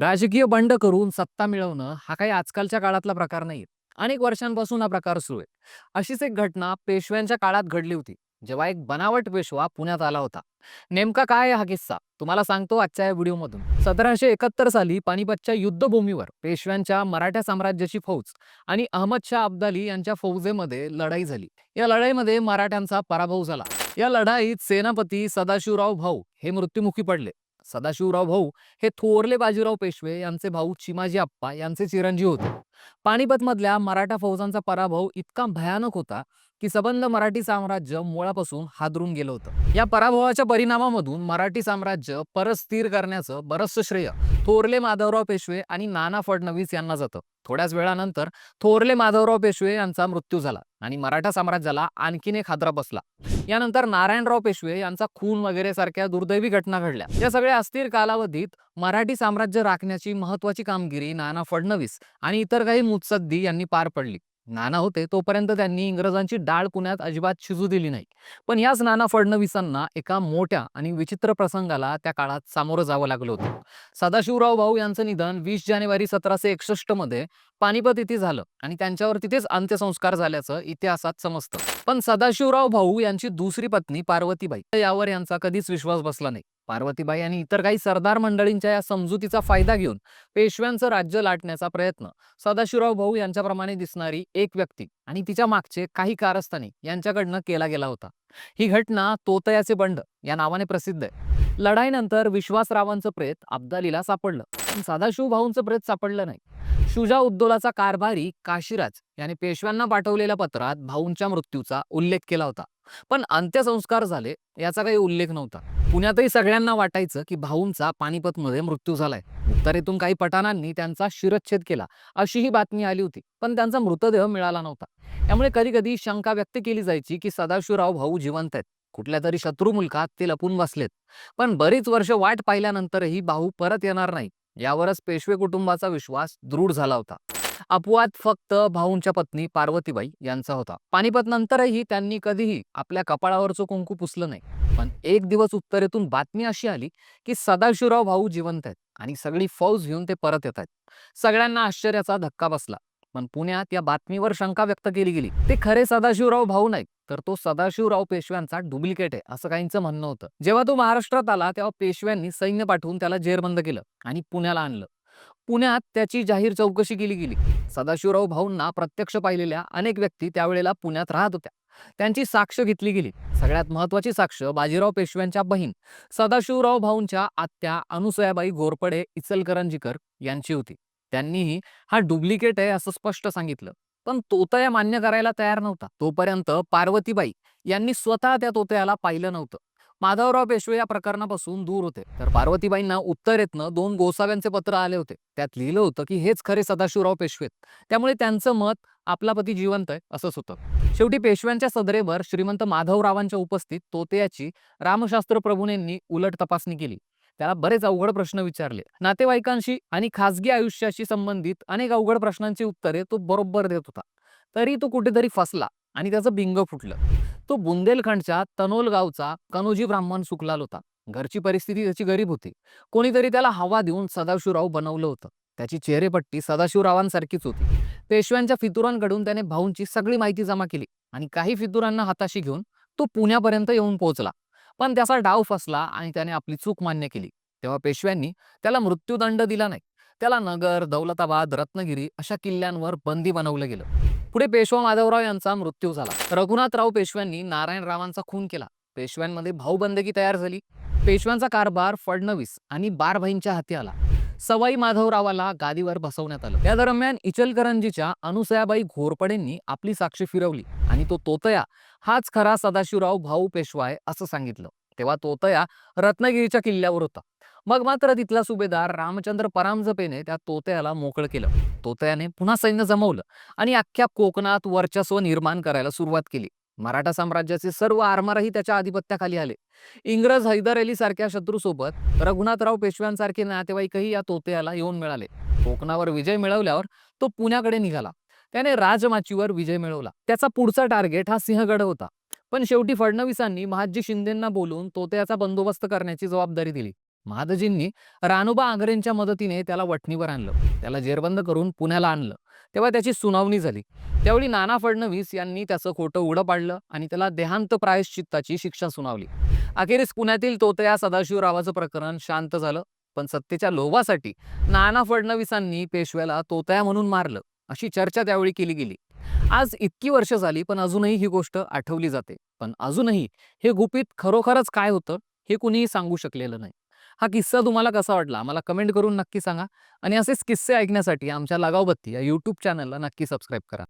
राजकीय बंड करून सत्ता मिळवणं हा काही आजकालच्या काळातला प्रकार नाही अनेक वर्षांपासून हा प्रकार सुरू आहे. अशीच एक घटना पेशव्यांच्या काळात घडली होती जेव्हा एक बनावट पेशवा पुण्यात आला होता. नेमका काय हा किस्सा? तुम्हाला सांगतो आजच्या या व्हिडिओमधून. सतराशे एकाहत्तर साली पानिपतच्या युद्धभूमीवर पेशव्यांच्या मराठा साम्राज्याची फौज आणि अहमद शाह अब्दाली यांच्या फौजेमध्ये लढाई झाली. या लढाईमध्ये मराठ्यांचा पराभव झाला. या लढाईत सेनापती सदाशिवराव भाऊ हे मृत्युमुखी पडले. सदाशिवराव भाऊ हे थोरले बाजीराव पेशवे यांचे भाऊ चिमाजी आप्पा यांचे चिरंजीव होते. पानिपतमधल्या मराठा फौजांचा पराभव इतका भयानक होता की सबंध मराठी साम्राज्य मुळापासून हादरून गेलं होतं. या पराभवाच्या परिणामामधून मराठी साम्राज्य परत स्थिर करण्याचं बरंचसं श्रेय थोरले माधवराव पेशवे आणि नाना फडणवीस यांना जातं. थोड्याच वेळानंतर थोरले माधवराव पेशवे यांचा मृत्यू झाला आणि मराठा साम्राज्याला आणखीन एक हादरा बसला. यानंतर नारायणराव पेशवे यांचा खून वगैरे सारख्या दुर्दैवी घटना घडल्या. या सगळ्या अस्थिर कालावधीत मराठी साम्राज्य राखण्याची महत्वाची कामगिरी नाना फडणवीस आणि इतर काही मुत्सद्दी यांनी पार पडली. नाना होते तोपर्यंत त्यांनी इंग्रजांची डाळ पुण्यात अजिबात शिजू दिली नाही. पण याच नाना फडणवीसांना एका मोठ्या आणि विचित्र प्रसंगाला त्या काळात सामोरं जावं लागलं होतं. सदाशिवराव भाऊ यांचं निधन वीस जानेवारी सतराशे एकसष्टमध्ये पानिपत इथे झालं आणि त्यांच्यावर तिथेच अंत्यसंस्कार झाल्याचं इतिहासात समजतं. पण सदाशिवराव भाऊ यांची दुसरी पत्नी पार्वतीबाई यावर यांचा कधीच विश्वास बसला नाही. पार्वतीबाई आणि इतर काही सरदार मंडळींच्या या समजुतीचा फायदा घेऊन पेशव्यांचं राज्य लाटण्याचा प्रयत्न सदाशिवराव भाऊ यांच्याप्रमाणे दिसणारी एक व्यक्ती आणि तिच्या मागचे काही कारस्थानी यांच्याकडनं केला गेला होता. ही घटना तोतयाचे बंड या नावाने प्रसिद्ध आहे. लढाईनंतर विश्वासरावांचं प्रेत अब्दालीला सापडलं. पण सदाशिव भाऊंचं प्रेत सापडलं नाही. शुजा उद्दोलाचा कारभारी काशीराज याने पेशव्यांना पाठवलेल्या पत्रात भाऊंच्या मृत्यूचा उल्लेख केला होता. पण अंत्यसंस्कार झाले याचा काही उल्लेख नव्हता. पुण्यातही सगळ्यांना वाटायचं की भाऊंचा पानिपतमध्ये मृत्यू झालाय. उत्तरेतून काही पठाणांनी त्यांचा शिरच्छेद केला अशी ही बातमी आली होती. पण त्यांचा मृतदेह मिळाला नव्हता. त्यामुळे कधी कधी शंका व्यक्त केली जायची की सदाशिवराव भाऊ जिवंत आहेत. कुठल्या तरी शत्रू मुलकात ते लपून बसलेत. पण बरीच वर्ष वाट पाहिल्यानंतरही भाऊ परत येणार नाही. यावरच पेशवे कुटुंबाचा विश्वास दृढ झाला होता. अपवाद फक्त भाऊंच्या पत्नी पार्वतीबाई यांचा होता. पानिपत नंतरही त्यांनी कधीही आपल्या कपाळावरचं कुंकू पुसलं नाही. पण एक दिवस उत्तरेतून बातमी अशी आली की सदाशिवराव भाऊ जिवंत आहेत आणि सगळी फौज घेऊन ते परत येत आहेत. सगळ्यांना आश्चर्याचा धक्का बसला. पण पुण्यात या बातमीवर शंका व्यक्त केली गेली. ते खरे सदाशिवराव भाऊ नाहीत तर तो सदाशिवराव पेशव्यांचा डुप्लिकेट आहे असं काहींचं म्हणणं होतं. जेव्हा तो महाराष्ट्रात आला तेव्हा पेशव्यांनी सैन्य पाठवून त्याला जेरबंद केलं आणि पुण्याला आणलं. पुण्यात त्याची जाहीर चौकशी केली गेली. सदाशिवराव भाऊंना प्रत्यक्ष पाहिलेल्या अनेक व्यक्ती त्यावेळेला पुण्यात राहत होत्या. त्यांची साक्ष घेतली गेली. सगळ्यात महत्वाची साक्ष बाजीराव पेशव्यांच्या बहीण सदाशिवराव भाऊंच्या आत्या अनुसयाबाई घोरपडे इचलकरंजीकर यांची होती. त्यांनीही हा डुप्लिकेट आहे असं स्पष्ट सांगितलं. पण तोतया मान्य करायला तयार नव्हता. तोपर्यंत पार्वतीबाई यांनी स्वतः त्या तोतयाला पाहिलं नव्हतं. माधवराव पेशवे या प्रकरणापासून दूर होते. तर पार्वतीबाईंना उत्तरेतनं दोन गोसाव्यांचे पत्र आले होते. त्यात लिहिलं होतं की हेच खरे सदाशिवराव पेशवेत त्यामुळे त्यांचं मत आपला पती जिवंत आहे असंच होतं. शेवटी पेशव्यांच्या सदरेवर श्रीमंत माधवरावांच्या उपस्थित तोतयाची रामशास्त्र प्रभूनेंनी उलट तपासणी केली. त्याला बरेच अवघड प्रश्न विचारले. नातेवाईकांशी आणि खासगी आयुष्याशी संबंधित अनेक अवघड प्रश्नांची उत्तरे तो बरोबर देत होता. तरी तो कुठेतरी फसला आणि त्याचं बिंग फुटलं. तो बुंदेलखंडच्या तनोल गावचा कनोजी ब्राह्मण सुकलाल होता. घरची परिस्थिती त्याची गरीब होती. कोणीतरी त्याला हवा देऊन सदाशिवराव बनवलं होतं. त्याची चेहरेपट्टी सदाशिवरावांसारखीच होती. पेशव्यांच्या फितुरांकडून त्याने भाऊंची सगळी माहिती जमा केली आणि काही फितुरांना हाताशी घेऊन तो पुण्यापर्यंत येऊन पोहोचला. पण त्याचा डाव फसला आणि त्याने आपली चूक मान्य केली. तेव्हा पेशव्यांनी त्याला मृत्यूदंड दिला नाही. त्याला नगर दौलताबाद रत्नागिरी अशा किल्ल्यांवर बंदी बनवलं गेलं. पुढे पेशवा माधवराव यांचा मृत्यू झाला. रघुनाथराव पेशव्यांनी नारायणरावांचा खून केला. पेशव्यांमध्ये भाऊबंदगी तयार झाली. पेशव्यांचा कारभार फडणवीस आणि बारभाईंच्या हाती आला. सवाई माधवरावाला गादीवर बसवण्यात आलं. या दरम्यान इचलकरंजीच्या अनुसयाबाई घोरपडेंनी आपली साक्ष फिरवली आणि तो तोतया हाच खरा सदाशिवराव भाऊ पेशवाय असं सांगितलं. तेव्हा तोतया रत्नागिरीच्या किल्ल्यावर होता. मग मात्र तिथला सुभेदार रामचंद्र परामजपेने त्या तोतयाला मोकळं केलं. तोतयाने पुन्हा सैन्य जमवलं आणि अख्ख्या कोकणात वर्चस्व निर्माण करायला सुरुवात केली. मराठा साम्राज्याचे सर्व आरमारही त्याच्या आधिपत्याखाली आले. इंग्रज हैदर अली सारख्या शत्रूसोबत रघुनाथराव पेशव्यांसारखे नातेवाईकही या तोतयाला येऊन मिळाले. कोकणावर विजय मिळवल्यावर तो पुण्याकडे निघाला. त्याने राजमाचीवर विजय मिळवला. त्याचा पुढचा टार्गेट हा सिंहगड होता. पण शेवटी फडणवीसांनी महाजी शिंदेंना बोलून तोतयाचा बंदोबस्त करण्याची जबाबदारी दिली. महादजींनी रानुबा आंग्रेंच्या मदतीने त्याला वठणीवर आणलं. त्याला जेरबंद करून पुण्याला आणलं. तेव्हा त्याची सुनावणी झाली. त्यावेळी नाना फडणवीस यांनी त्याचं खोटं उडं पाडलं आणि त्याला देहांत प्रायश्चित्ताची शिक्षा सुनावली. अखेरीस पुण्यातील तोतया सदाशिवरावाचं प्रकरण शांत झालं पण सत्तेच्या लोभासाठी नाना फडणवीसांनी पेशव्याला तोतया म्हणून मारलं अशी चर्चा त्यावेळी केली गेली. आज इतकी वर्ष झाली पण अजूनही ही गोष्ट आठवली जाते. पण अजूनही हे गुपित खरोखरच काय होतं हे कुणीही सांगू शकलेलं नाही. हा किस्सा तुम्हाला कसा वाटला? मला कमेंट करून नक्की सांगा. आणि असेच किस्से ऐकण्यासाठी आमच्या लगावबत्ती या यूट्यूब चॅनलला नक्की सबस्क्राईब करा.